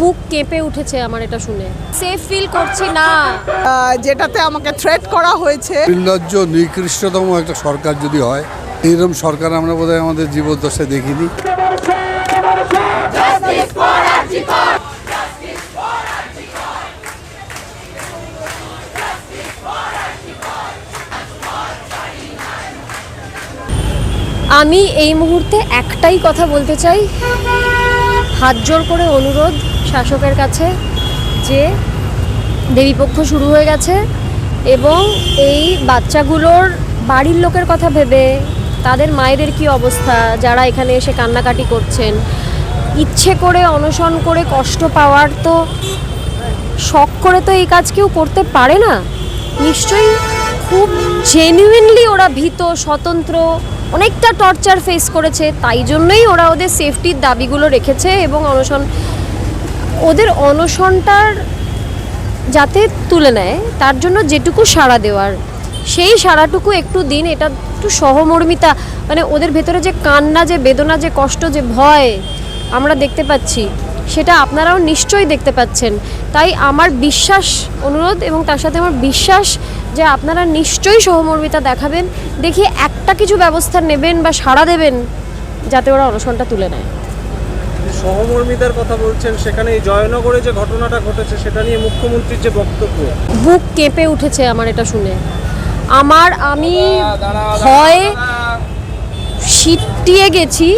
বুক কেঁপে উঠেছে আমার এটা শুনে। সেফ ফিল করছি না। যেটাতে আমাকে থ্রেট করা হয়েছে। নির্লজ্জ নিকৃষ্টতম একটা সরকার যদি হয় এইরকম সরকার আমরা বোধহয় আমাদের জীবদ্দশায় দেখিনি। আমি এই মুহূর্তে একটাই কথা বলতে চাই। হাত জোর করে অনুরোধ শাসকের কাছে যে দেবীপক্ষ শুরু হয়ে গেছে এবং এই বাচ্চাগুলোর বাড়ির লোকের কথা ভেবে তাদের মায়েদের কি অবস্থা, যারা এখানে এসে কান্নাকাটি করছেন। ইচ্ছে করে, অনশন করে, কষ্ট পাওয়ার তো শখ করে তো এই কাজ কেউ করতে পারে না। নিশ্চয়ই খুব জেনুইনলি ওরা ভীত, স্বতন্ত্র, অনেকটা টর্চার ফেস করেছে। তাই জন্যই ওরা ওদের সেফটির দাবিগুলো রেখেছে এবং অনশন ওদের অনশনটার যাতে তুলে নেয়, তার জন্য যেটুকু সাড়া দেওয়ার। সেই সাড়াটুকু একটু দিন, এটা একটু সহমর্মিতা মানে ওদের ভেতরে যে কান্না, যে বেদনা, যে কষ্ট, যে ভয় আমরা দেখতে পাচ্ছি, সেটা আপনারাও নিশ্চয়ই দেখতে পাচ্ছেন। তাই আমার বিশ্বাস, অনুরোধ এবং তার সাথে আমার বিশ্বাস যে আপনারা নিশ্চয়ই সহমর্মিতা দেখাবেন, দেখি একটা কিছু ব্যবস্থা নেবেন বা সাড়া দেবেন, যাতে ওরা অনশনটা তুলে নেয়। সহমর্মিতার কথা বলছেন সেখানে এই জয়নগরে যে ঘটনাটা ঘটেছে সেটা নিয়ে মুখ্যমন্ত্রীর যে বক্তব্য। বুক কেঁপে উঠেছে আমার এটা শুনে। আমার আমি ভয় সিটিয়ে গেছি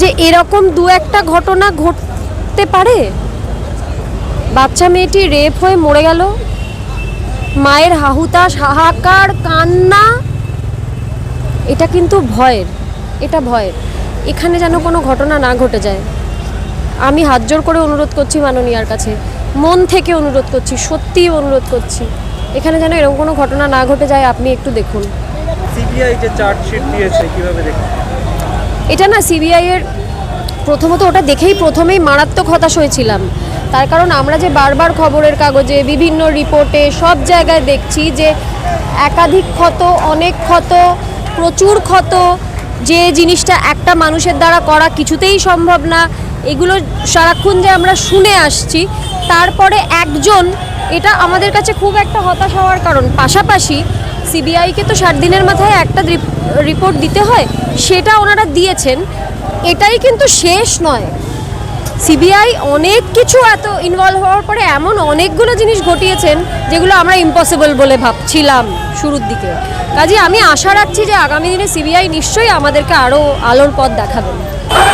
যে এরকম দু একটা ঘটনা ঘটতে পারে? বাচ্চা মেয়েটি রেপ হয়ে মরে গেল। মায়ের হাহুতাশ হাহাকার কান্না এটা কিন্তু ভয়ের এটা ভয়ের। এখানে যেন কোনো ঘটনা না ঘটে যায়। আমি হাত জোর করে অনুরোধ করছি মাননীয়ার কাছে। মন থেকে অনুরোধ করছি সত্যিই অনুরোধ করছি। এখানে যেন এরকম কোনো ঘটনা না ঘটে যায় আপনি একটু দেখুন। সিবিআই যে চার্জশিট দিয়েছে কীভাবে দেখেন? এটা না সিবিআই এর প্রথমত ওটা দেখেই প্রথমেই মারাত্মক হতাশ হয়েছিলাম। তার কারণ আমরা যে বারবার খবরের কাগজে বিভিন্ন রিপোর্টে সব জায়গায় দেখছি যে একাধিক ক্ষত অনেক ক্ষত প্রচুর ক্ষত যে জিনিসটা একটা মানুষের দ্বারা করা কিছুতেই সম্ভব না, এগুলো সারাক্ষণ যে আমরা শুনে আসছি, তারপরে একজন, এটা আমাদের কাছে খুব একটা হতাশ হওয়ার কারণ। পাশাপাশি সিবিআইকে তো ষাট দিনের মাথায় একটা রিপোর্ট দিতে হয়, সেটা ওনারা দিয়েছেন। এটাই কিন্তু শেষ নয়। সিবিআই অনেক কিছু এত ইনভলভ হওয়ার পরে এমন অনেকগুলো জিনিস ঘটিয়েছেন যেগুলো আমরা ইম্পসিবল বলে ভাবছিলাম শুরুর দিকে। কাজে আমি আশা রাখছি যে আগামী দিনে সিবিআই নিশ্চয়ই আমাদেরকে আরও আলোর পথ দেখাবেন।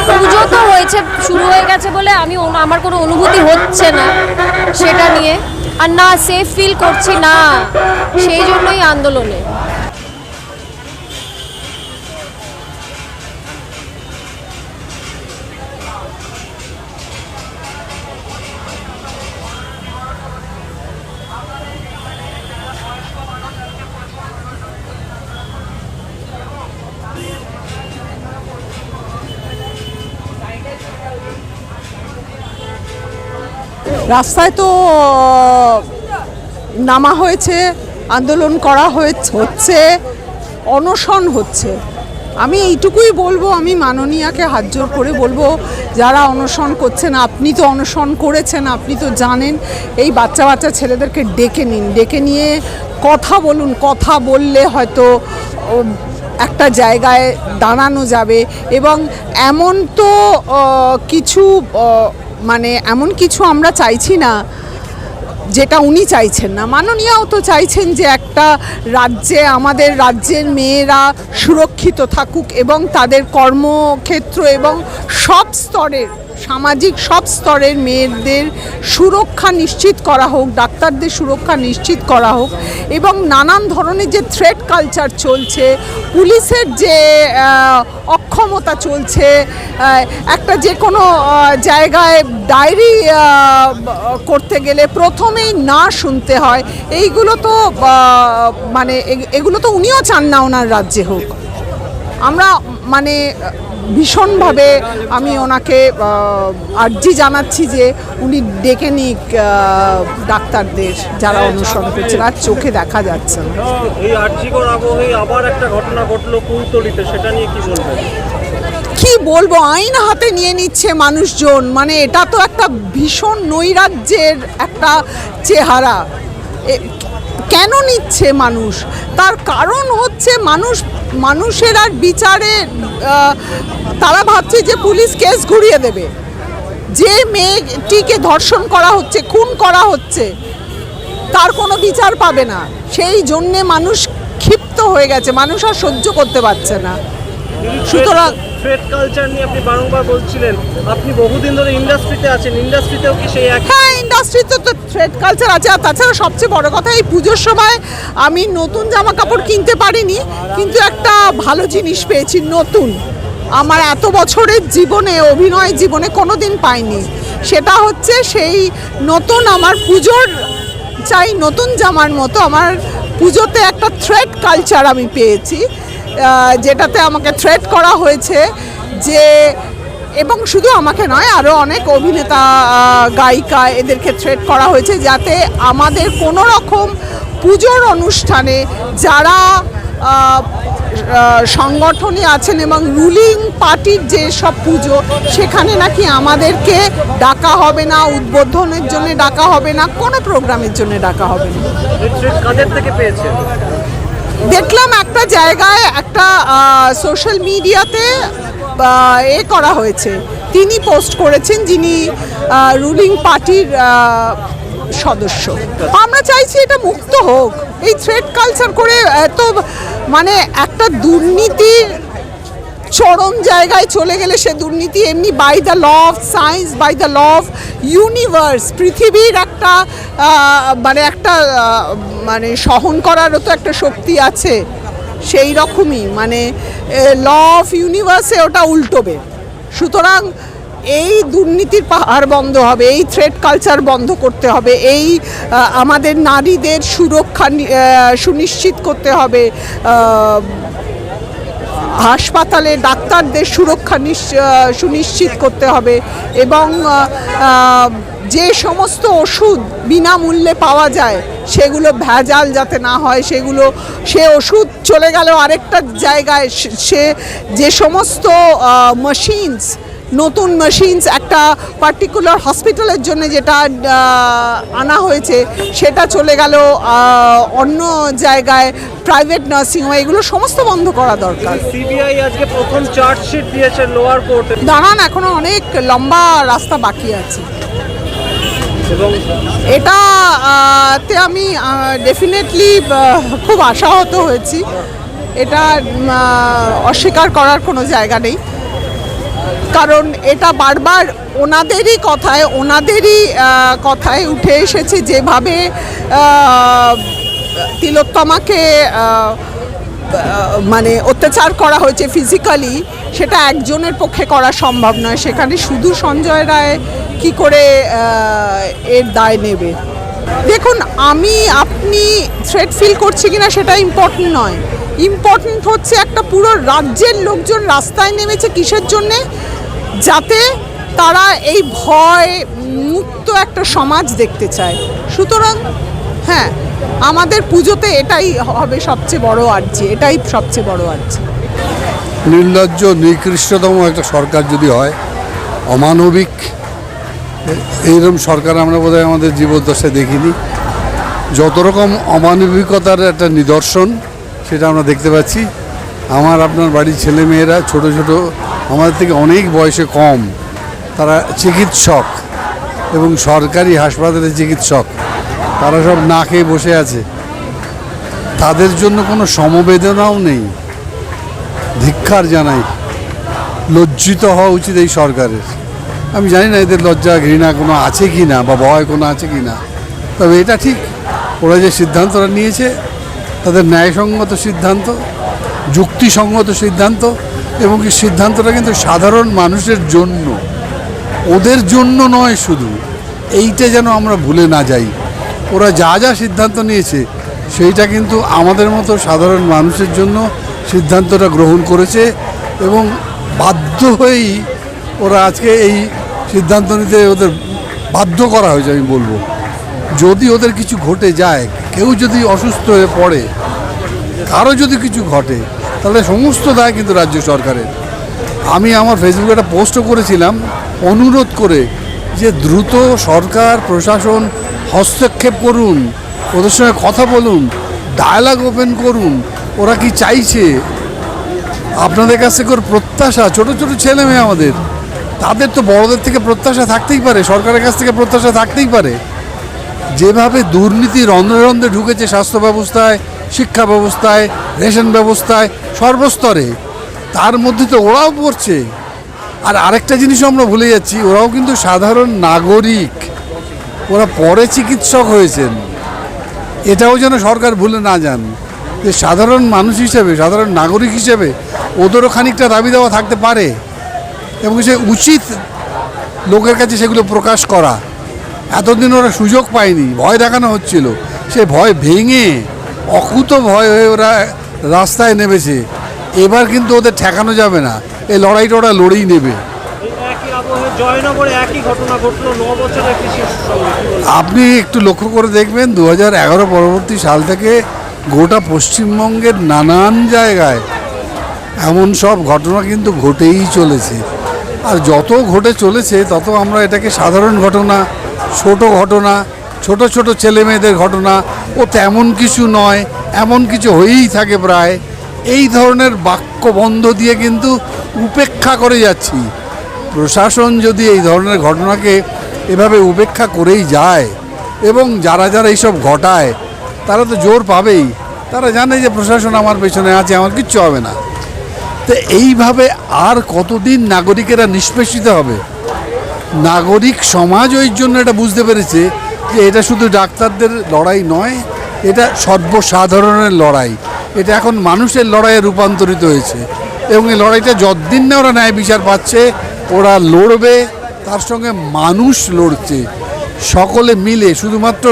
পুজো তো হয়েছে, শুরু হয়ে গেছে বলে আমি আমার কোনো অনুভূতি হচ্ছে না সেটা নিয়ে। আর না সেফ ফিল করছি না, সেই জন্যই আন্দোলনে। রাস্তায় তো নামা হয়েছে, আন্দোলন করা হচ্ছে, অনশন হচ্ছে। আমি এইটুকুই বলব, আমি মাননীয়াকে হাত জোর করে বলব, যারা অনশন করছেন, আপনি তো অনশন করেছেন, আপনি তো জানেন, এই বাচ্চা বাচ্চা ছেলেদেরকে ডেকে নিন, ডেকে নিয়ে কথা বলুন, কথা বললে হয়তো একটা জায়গায় দাঁড়ানো যাবে। এবং এমন তো কিছু মানে এমন কিছু আমরা চাইছি না, যেটা উনি চাইছেন না। মাননীয়াও তো চাইছেন যে একটা রাজ্যে, আমাদের রাজ্যের মেয়েরা সুরক্ষিত থাকুক এবং তাদের কর্মক্ষেত্র এবং সব স্তরের সামাজিক সব স্তরের মেয়েদের সুরক্ষা নিশ্চিত করা হোক, ডাক্তারদের সুরক্ষা নিশ্চিত করা হোক এবং নানান ধরনের যে থ্রেট কালচার চলছে, পুলিশের যে অক্ষমতা চলছে একটা যে কোনো জায়গায় ডায়েরি করতে গেলে প্রথমেই না শুনতে হয়। এইগুলো তো মানে এগুলো তো উনিও চান না ওনার রাজ্যে হোক। আমরা মানে ভীষণভাবে আমি ওনাকে আর্জি জানাচ্ছি যে উনি ডেকে নিক ডাক্তারদের যারা অনুসরণ করছেন। আর চোখে দেখা যাচ্ছে না। এই আর্জিকর আবহে আবার একটা ঘটনা ঘটলো কুলতলিতে সেটা নিয়ে কি বলবেন? কি বলব আইন হাতে নিয়ে নিচ্ছে মানুষজন। মানে এটা তো একটা ভীষণ নৈরাজ্যের একটা চেহারা। কেন নিচ্ছে মানুষ? তার কারণ হচ্ছে মানুষ, মানুষের আর বিচারে তারা ভাবছে যে পুলিশ কেস ঘুরিয়ে দেবে। যে মেয়েটিকে ধর্ষণ করা হচ্ছে, খুন করা হচ্ছে, তার কোনো বিচার পাবে না। সেই জন্যে মানুষ ক্ষিপ্ত হয়ে গেছে। মানুষ আর সহ্য করতে পারছে না। সুতরাং থ্রেড কালচার নিয়ে আপনি বারংবার বলছিলেন আপনি বহুদিন ধরে ইন্ডাস্ট্রিতে আছেন ইন্ডাস্ট্রিতেও কি সেই এক হ্যাঁ ইন্ডাস্ট্রিতে তো থ্রেড কালচার আছে আর তাছাড়া সবচেয়ে বড় কথা এই পুজোর সময় আমি নতুন জামা কাপড় কিনতে পারিনি কিন্তু একটা ভালো জিনিস পেয়েছি নতুন। আমার এত বছরের জীবনে অভিনয় জীবনে কোনো দিন পাইনি। সেটা হচ্ছে সেই নতুন আমার পুজোর চাই নতুন জামার মতো আমার পুজোতে একটা থ্রেড কালচার আমি পেয়েছি। যেটাতে আমাকে থ্রেড করা হয়েছে যে, এবং শুধু আমাকে নয় আরও অনেক অভিনেতা গায়িকা এদেরকে থ্রেট করা হয়েছে যাতে আমাদের কোনো রকম পুজোর অনুষ্ঠানে যারা সংগঠনে আছেন এবং রুলিং পার্টির যে সব পুজো, সেখানে নাকি আমাদেরকে ডাকা হবে না, উদ্বোধনের জন্য ডাকা হবে না, কোনো প্রোগ্রামের জন্য ডাকা হবে না থ্রেড কাদের থেকে পেয়েছেন দেখলাম একটা জায়গায় একটা সোশ্যাল মিডিয়াতে এ করা হয়েছে। তিনি পোস্ট করেছেন যিনি রুলিং পার্টির সদস্য। আমরা চাইছি এটা মুক্ত হোক। এই থ্রেড কালচার করে এত মানে একটা দুর্নীতির চরম জায়গায় চলে গেলে সে দুর্নীতি। এমনি by the law of science by the law of universe পৃথিবীর একটা মানে একটা মানে সহন করারও তো একটা শক্তি আছে। সেই রকমই মানে ল অফ ইউনিভার্সে ওটা উল্টোবে। সুতরাং এই দুর্নীতির পাহাড় বন্ধ হবে, এই থ্রেড কালচার বন্ধ করতে হবে, এই আমাদের নারীদের সুরক্ষা সুনিশ্চিত করতে হবে হাসপাতালে ডাক্তারদের সুরক্ষা নিশ- সুনিশ্চিত করতে হবে এবং যে সমস্ত ওষুধ বিনামূল্যে পাওয়া যায়, সেগুলো ভেজাল যাতে না হয়, সেগুলো, সে ওষুধ চলে গেল আরেকটা জায়গায় সে যে সমস্ত মেশিনস নতুন মেশিনস একটা পার্টিকুলার হসপিটালের জন্য যেটা আনা হয়েছে সেটা চলে গেল অন্য জায়গায় প্রাইভেট নার্সিংহোম এগুলো সমস্ত বন্ধ করা দরকার। সিবিআই আজকে প্রথম চার্জশিট দিয়েছে লোয়ার কোর্টে দাঁড়ান এখনও অনেক লম্বা রাস্তা বাকি আছে। এটা তে আমি ডেফিনেটলি খুব আশাহত হয়েছি। এটা অস্বীকার করার কোনো জায়গা নেই। কারণ এটা বারবার ওনাদেরই কথায় ওনাদেরই কথায় উঠে এসেছে যেভাবে তিলোত্তমাকে মানে অত্যাচার করা হয়েছে ফিজিক্যালি সেটা একজনের পক্ষে করা সম্ভব নয়। সেখানে শুধু সঞ্জয় রায় কি করে এর দায় নেবে? দেখুন, আমি, আপনি থ্রেট ফিল করছি কিনা সেটা ইম্পর্টেন্ট নয়। ইম্পর্টেন্ট হচ্ছে একটা পুরো রাজ্যের লোকজন রাস্তায় নেমেছে কিসের জন্যে? যাতে তারা এই ভয় মুক্ত একটা সমাজ দেখতে চায়। সুতরাং হ্যাঁ আমাদের পুজোতে এটাই হবে সবচেয়ে বড় আর্জি, এটাই সবচেয়ে বড় আর্জি। নির্লজ্জ, নিকৃষ্টতম একটা সরকার যদি হয়, অমানবিক, এইরকম সরকার আমরা বোধহয় আমাদের জীবদ্দশায় দেখিনি। যত রকম অমানবিকতার একটা নিদর্শন, সেটা আমরা দেখতে পাচ্ছি। আমার আপনার বাড়ির ছেলে মেয়েরা ছোট ছোট আমাদের থেকে অনেক বয়সে কম, তারা চিকিৎসক এবং সরকারি হাসপাতালে চিকিৎসক। তারা সব না খেয়ে বসে আছে। তাদের জন্য কোনো সমবেদনাও নেই। ধিক্ষার জানাই। লজ্জিত হওয়া উচিত এই সরকারের। আমি জানি না এদের লজ্জা, ঘৃণা কোনো আছে কি না বা ভয় কোনো আছে কি না। তবে এটা ঠিক। ওরা যে সিদ্ধান্তটা নিয়েছে, তাদের ন্যায়সঙ্গত সিদ্ধান্ত, যুক্তিসঙ্গত সিদ্ধান্ত এবং এই সিদ্ধান্তটা কিন্তু সাধারণ মানুষের জন্য, ওদের জন্য নয় শুধু, এইটা যেন আমরা ভুলে না যাই। ওরা যা যা সিদ্ধান্ত নিয়েছে, সেইটা কিন্তু আমাদের মতো সাধারণ মানুষের জন্য সিদ্ধান্তটা গ্রহণ করেছে এবং বাধ্য হয়েই ওরা আজকে এই সিদ্ধান্ত নিতে ওদের বাধ্য করা হয়েছে, আমি বলব। যদি ওদের কিছু ঘটে যায়, কেউ যদি অসুস্থ হয়ে পড়ে, কারও যদি কিছু ঘটে তাহলে সমস্ত দায় কিন্তু রাজ্য সরকারের। আমি আমার ফেসবুকে একটা পোস্টও করেছিলাম, অনুরোধ করে যে দ্রুত সরকার, প্রশাসন হস্তক্ষেপ করুন, ওদের সঙ্গে কথা বলুন ডায়ালগ ওপেন করুন, ওরা কি চাইছে? আপনাদের কাছ থেকে ওর প্রত্যাশা, ছোট ছোট ছেলে মেয়ে আমাদের, তাদের তো বড়দের থেকে প্রত্যাশা থাকতেই পারে, সরকারের কাছ থেকে প্রত্যাশা থাকতেই পারে। যেভাবে দুর্নীতি রন্ধ্রে রন্ধ্রে ঢুকেছে স্বাস্থ্য ব্যবস্থায়, শিক্ষা ব্যবস্থায়, রেশন ব্যবস্থায়, সর্বস্তরে, তার মধ্যে তো ওরাও পড়ছে। আর আরেকটা জিনিস আমরা ভুলে যাচ্ছি, ওরাও কিন্তু সাধারণ নাগরিক। ওরা পরে চিকিৎসক হয়েছেন। এটাও যেন সরকার ভুলে না যান যে সাধারণ মানুষ হিসেবে, সাধারণ নাগরিক হিসেবে ওদেরও খানিকটা দাবি দেওয়া থাকতে পারে এবং সে উচিত লোকের কাছে সেগুলো প্রকাশ করা। এতদিন ওরা সুযোগ পায়নি ভয় দেখানো হচ্ছিল। সে ভয় ভেঙে অকুত ভয় হয়ে ওরা রাস্তায় নেমেছে। এবার কিন্তু ওদের ঠেকানো যাবে না। এই লড়াইটা ওরা লড়েই নেবে? আপনি একটু লক্ষ্য করে দেখবেন দু হাজার এগারো পরবর্তী সাল থেকে গোটা পশ্চিমবঙ্গের নানান জায়গায় এমন সব ঘটনা কিন্তু ঘটেই চলেছে। আর যত ঘটে চলেছে তত আমরা এটাকে সাধারণ ঘটনা ছোট ঘটনা, ছোট ছোট ছেলে মেয়েদের ঘটনা, ও তেমন কিছু নয়, এমন কিছু হয়েই থাকে প্রায়। এই ধরনের বাক্য বন্ধ দিয়ে কিন্তু উপেক্ষা করে যাচ্ছি। প্রশাসন যদি এই ধরনের ঘটনাকে এভাবে উপেক্ষা করেই যায় এবং যারা যারা এইসব ঘটায়, তারা তো জোর পাবেই। তারা জানে যে প্রশাসন আমার পেছনে আছে, আমার কিচ্ছু হবে না। তো এইভাবে আর কতদিন নাগরিকেরা নিষ্পেষিত হবে? নাগরিক সমাজ ওই জন্য এটা বুঝতে পেরেছে যে এটা শুধু ডাক্তারদের লড়াই নয়, এটা সর্বসাধারণের লড়াই। এটা এখন মানুষের লড়াইয়ে রূপান্তরিত হয়েছে এবং এই লড়াইটা যতদিন না ওরা ন্যায় বিচার পাচ্ছে, ওরা লড়বে, তার সঙ্গে মানুষ লড়ছে। সকলে মিলে, শুধুমাত্র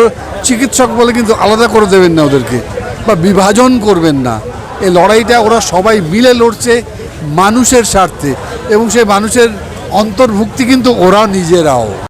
চিকিৎসক বলে কিন্তু আলাদা করে দেবেন না ওদেরকে বা বিভাজন করবেন না। এই লড়াইটা ওরা সবাই মিলে লড়ছে মানুষের স্বার্থে এবং সেই মানুষের অন্তর্ভুক্তি কিন্তু ওরা নিজেরাও।